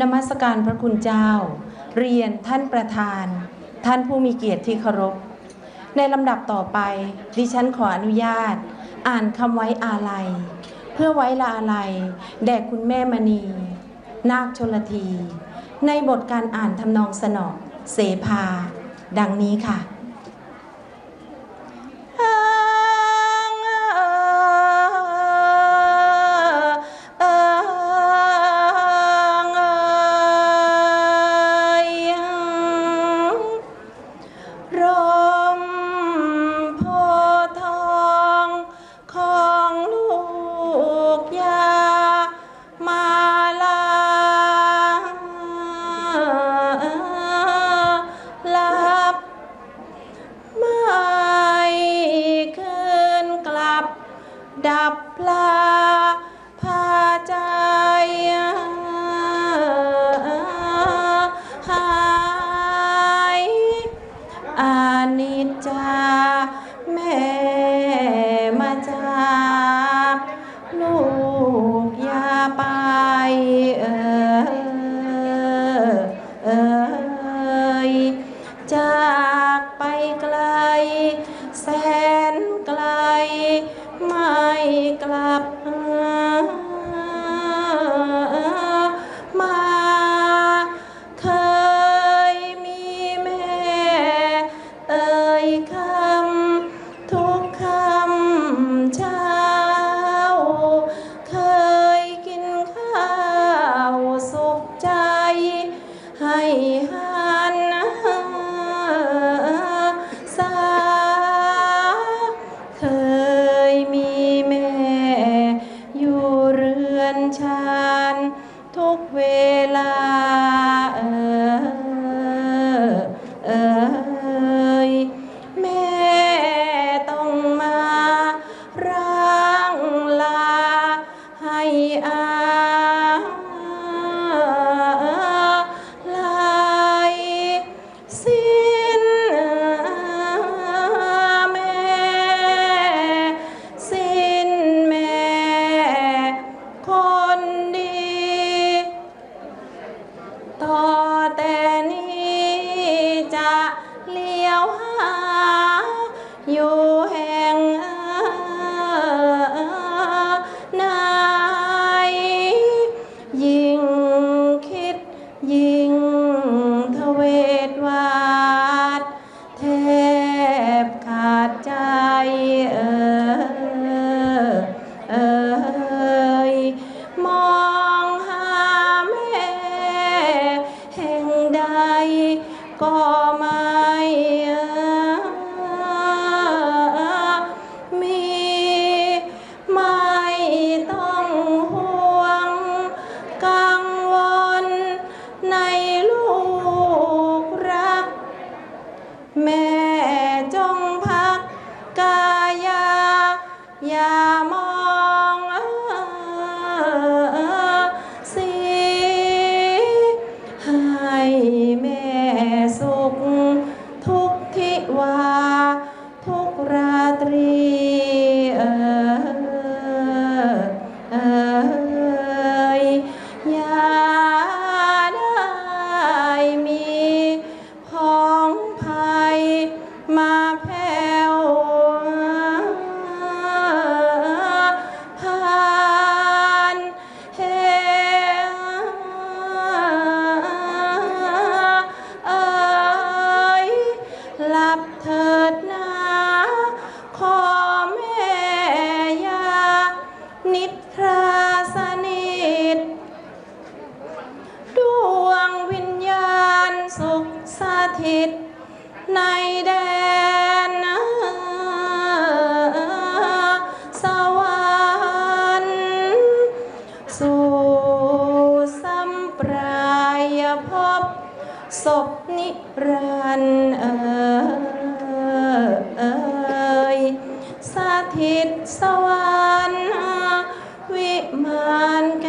นมัสการพระคุณเจ้า เรียนท่านประธาน ท่านผู้มีเกียรติที่เคารพ ในลำดับต่อไป ดิฉันขออนุญาต อ่านคำไว้อาลัย เพื่อไว้ลาอาลัยแด่คุณแม่มณี นาคชนลที ในบทการอ่านทำนองสนอเสภา ดังนี้ค่ะ บพลาพาใจหายอานิจจาแม่มาจากลูกยาไปเออเอยจากไปไกล แสนไกล กลับ อ นิทราสนิทดวงวิญญาณสุขสถิต ในแดนสวรรค์สู่สัมปรายภพศพนิรันดร์เออเอยสถิตสว วิมานแ